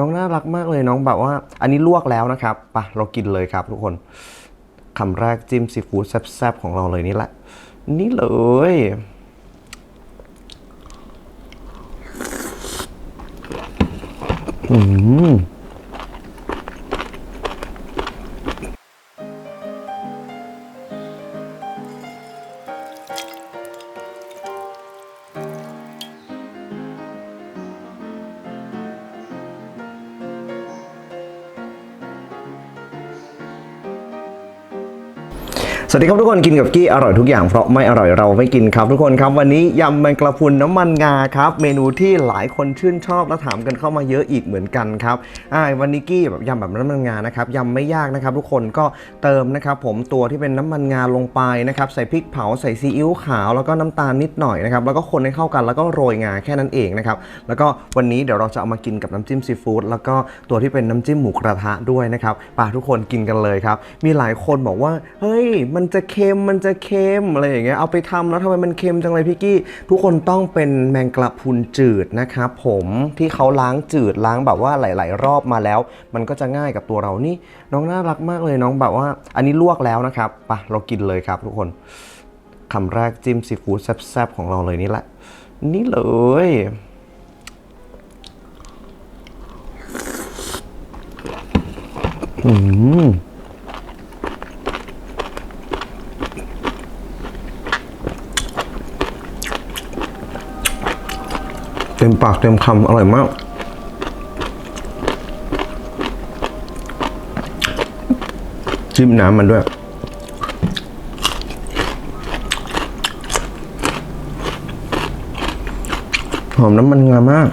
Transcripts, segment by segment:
น้องน่ารักมากเลยน้องแบบว่า อันนี้ลวกแล้วนะครับปะเรากินเลยครับทุกคนคำแรกจิ้มซีฟู้ดแซ่บๆของเราเลยนี่แหละ นี่เลย อืม สวัสดีครับทุกคนกินกับกี้อร่อยทุกอย่างเพราะไม่อร่อยเราไม่กินครับทุกคนครับวันนี้ยำแมงกระพุนน้ำมันงาครับเมนูที่หลายคนชื่นชอบและถามกันเข้ามาเยอะอีกเหมือนกันครับอ่าวันนี้กี้แบบยำแบบน้ำมันงานะครับยำไม่ยากนะครับ ทุกคนก็เติมนะครับผมตัวที่เป็นน้ำมันงาลงไปนะครับใส่พริกเผาใส่ซีอิ๊วขาวแล้วก็น้ำตาลนิดหน่อยนะครับแล้วก็คนให้เข้ากันแล้วก็โรยงาแค่นั้นเองนะครับแล้วก็วันนี้เดี๋ยวเราจะเอามากินกับน้ำจิ้มซีฟู้ดแล้วก็ตัวที่เป็นน้ำจิ้มหมูกระทะด้วยนะครับป่าทุกคนกินกันเลยครับมีหลายคนบอกว่าเฮ้ยมันจะเค็มมันจะเค็มอะไรอย่างเงี้ยเอาไปทำแล้วทำไมมันเค็มจังเลยพี่กี้ทุกคนต้องเป็นแมงกระพรุนจืดนะครับผมที่เขาล้างจืดล้างแบบว่าหลาย ๆ รอบมาแล้ว มันก็จะง่ายกับตัวเรานี่น้องน่ารักมากเลยน้องแบบว่า อันนี้ลวกแล้วนะครับปะเรากินเลยครับทุกคนคำแรกจิ้มซีฟู้ดแซ่บๆของเราเลยนี่แหละ นี่เลยอืม เต็มปากเต็มคำอร่อยมากจิ้มน้ำมันด้วย หอมน้ำมันงามาก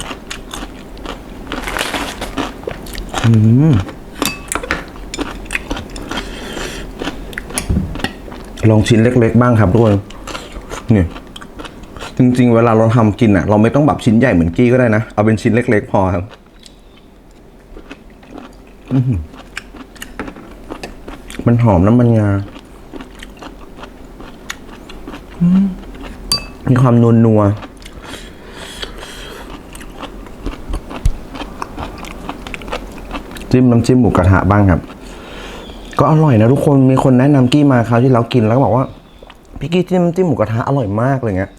อืม ลองชิ้นเล็ก ๆ บ้างครับทุกคนนี่จริง ๆ เวลาเราทำกินอะ เราไม่ต้องแบบชิ้นใหญ่เหมือนกี้ก็ได้นะ เอาเป็นชิ้นเล็ก ๆ พอครับมันหอมน้ำมันงามมีความนวลนัวจิ้มน้ำจิ้มหมูกระทะบ้างครับ ก็อร่อยนะทุกคนมีคนแนะนำกี้มาคราวที่เรากินแล้วก็บอกว่าพี่กี้จิ้มน้ำจิ้มหมูกระทะอร่อยมากเลยเงี้ย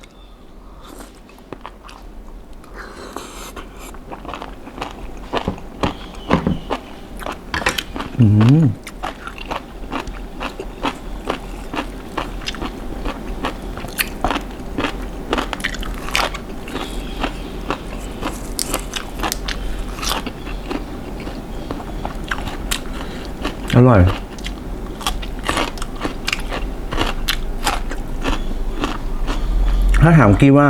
อร่อย ถ้าถามกี้ว่า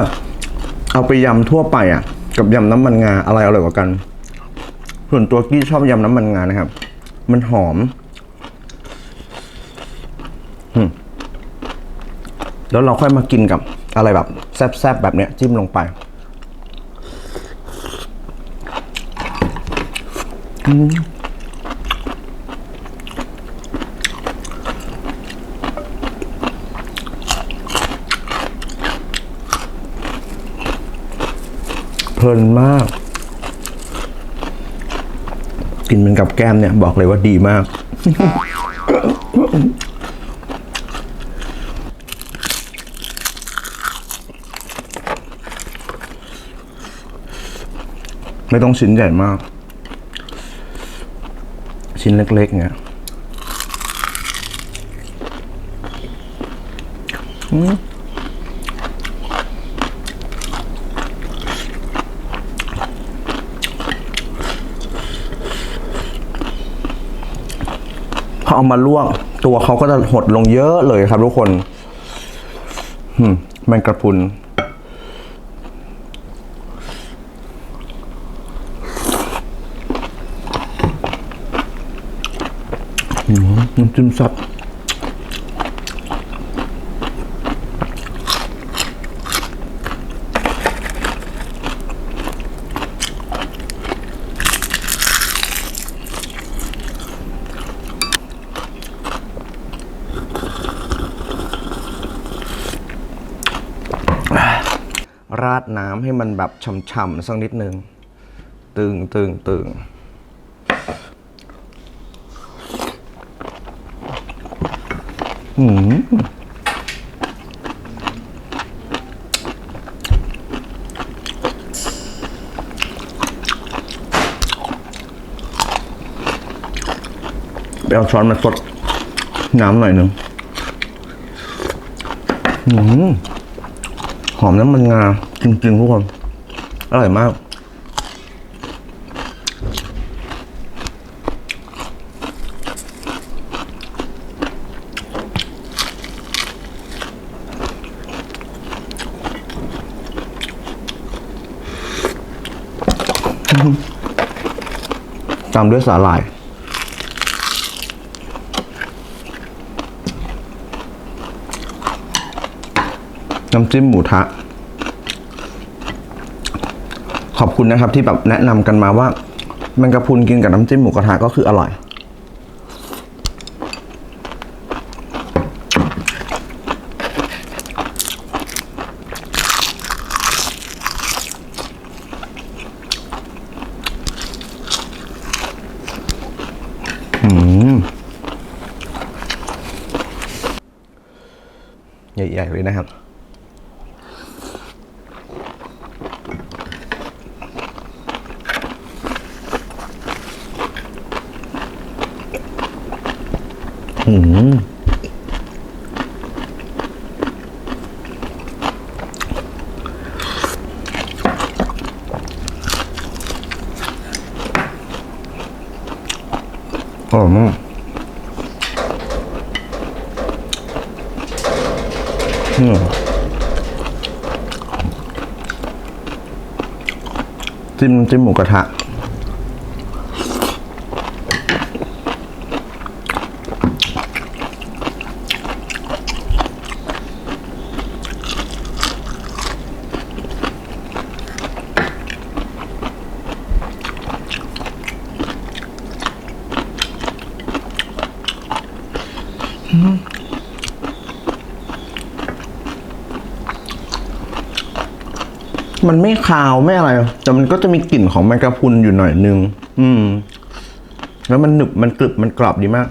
เอาไปยำทั่วไปอะ กับยำน้ำมันงาอะไรอร่อยกว่ากัน ส่วนตัวกี้ชอบยำน้ำมันงานะครับ มันหอมแล้วเราค่อยมากินกับอะไรแบบ แซ่บๆแบบเนี้ยจิ้มลงไปเพ ลินมาก กินมันกับแก้มเนี่ย บอกเลยว่าดีมาก ไม่ต้องชิ้นใหญ่มาก ชิ้นเล็กๆเนี่ยอืม เอามาลวก ตัวเขาก็จะหดลงเยอะเลยครับทุกคนอืมแมงกระพุนน้ำจิ้มซับ ราดน้ำให้มันแบบฉ่ำๆสักนิดนึง ตึงตึงตึงหืมเอาช้อนมาสดน้ำหน่อยหนึ่งอืม อมน้ำมันงาจริงๆทุกคน อร่อยมาก ตามด้วยสาหร่าย น้ำจิ้มหมูทะ ขอบคุณนะครับ ที่แบบแนะนำกันมาว่าแมงกะพรุนกินกับน้ำจิ้มหมูกระทะก็คืออร่อย ใหญ่ๆเลยนะครับ อืมอร่อยมากอืมจิ้มจิ้มหมูกระทะ มันไม่คาวไม่อะไร แต่มันก็จะมีกลิ่นของแมงกะพรุนอยู่หน่อยนึง อืม แล้วมันหนึบมันกรึบมันกรอบดีมาก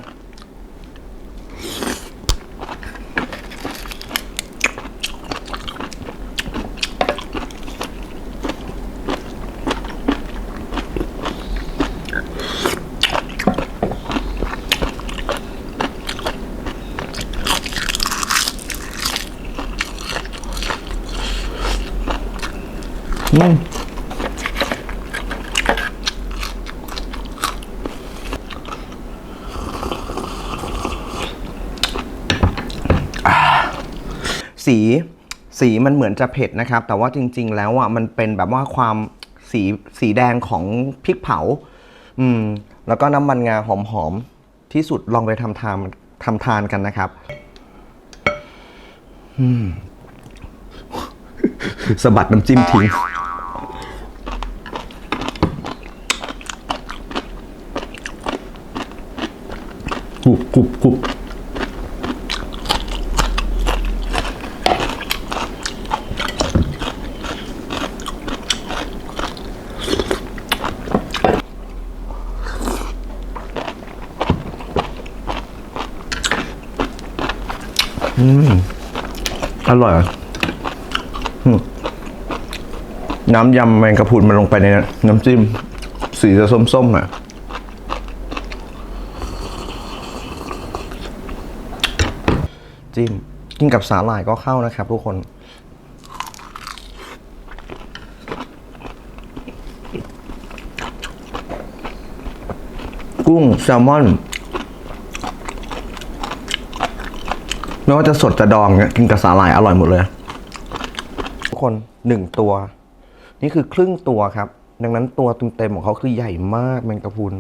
สีสีมันเหมือนจะเผ็ดนะครับ แต่ว่าจริง ๆ แล้วอะมันเป็นแบบว่าความสีสีแดงของพริกเผา อืม แล้วก็น้ำมันงาหอมๆที่สุดลองไปทำทานทำทานกันนะครับ อืมสะบัดน้ำจิ้มทิ้งกรุบกรุบกรุบ อืมอร่อยอืมน้ำยำแมงกะพรุนมันลงไปในน้ำจิ้ม สีจะส้มๆอะ จิ้มกินกับสาหร่ายก็เข้านะครับทุกคนกุ้งแซลมอน ไม่ว่าจะสดจะดองเนี่ยกินกับสาหร่ายอร่อยหมดเลย ทุกคนหนึ่งตัว นี่คือครึ่งตัวครับ ดังนั้นตัวเต็มๆของเขาคือใหญ่มากแมงกะพรุน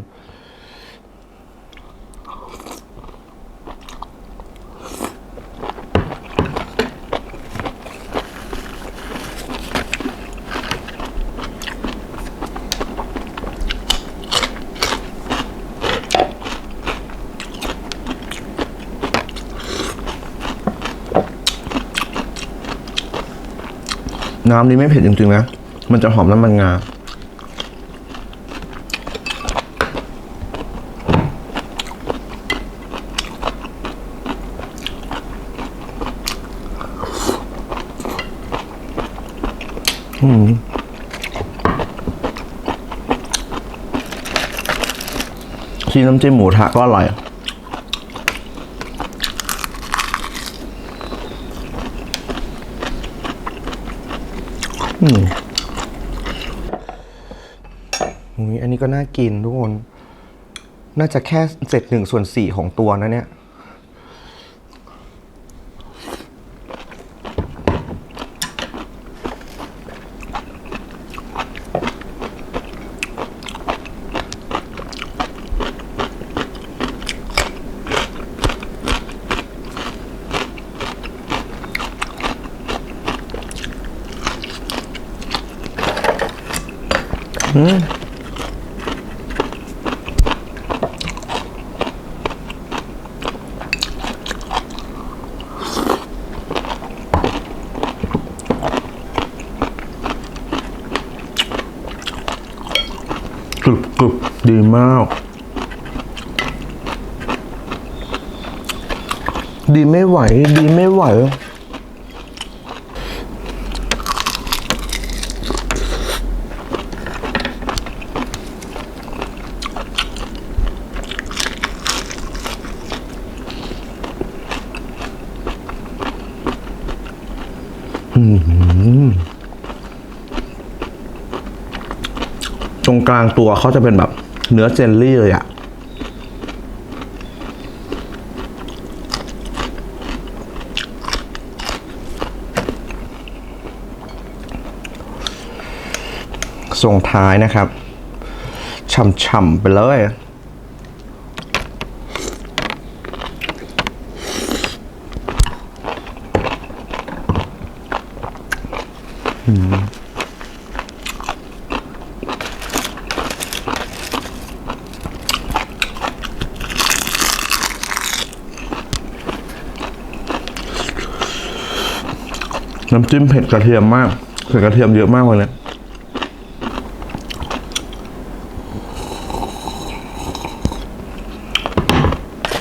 น้ำนี้ไม่เผ็ดจริงๆนะ มันจะหอมน้ำมันงา อืมชีน้ำจิ้มหมูทะก็อร่อย อืมอุ๊ยอันนี้ก็น่ากินทุกคน น่าจะแค่เศษหนึ่งส่วนสี่ของตัวนะเนี่ย กรึบกรึบดีมาก ดีไม่ไหว ดีไม่ไหว ตรงกลางตัวเขาจะเป็นแบบ เนื้อเจลลี่เลยอะส่งท้ายนะครับฉ่ำๆไปเลย น้ำจิ้มเผ็ดกระเทียมมากเผ็ดกระเทียมเยอะมากเลยเนี่ย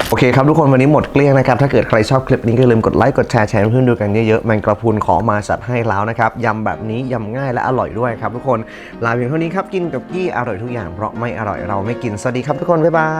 โอเคครับทุกคนวันนี้หมดเกลี้ยงนะครับ ถ้าเกิดใครชอบคลิปนี้ก็อย่าลืมกดไลค์กดแชร์แชร์เพื่อนดูกันเยอะๆแมงกระพุนขอมาจัดให้แล้วนะครับยำแบบนี้ยำง่ายและอร่อยด้วยครับทุกคนลาเพียงเท่านี้ครับกินกับกี้อร่อยทุกอย่างเพราะไม่อร่อยเราไม่กิน สวัสดีครับทุกคน บ๊ายบาย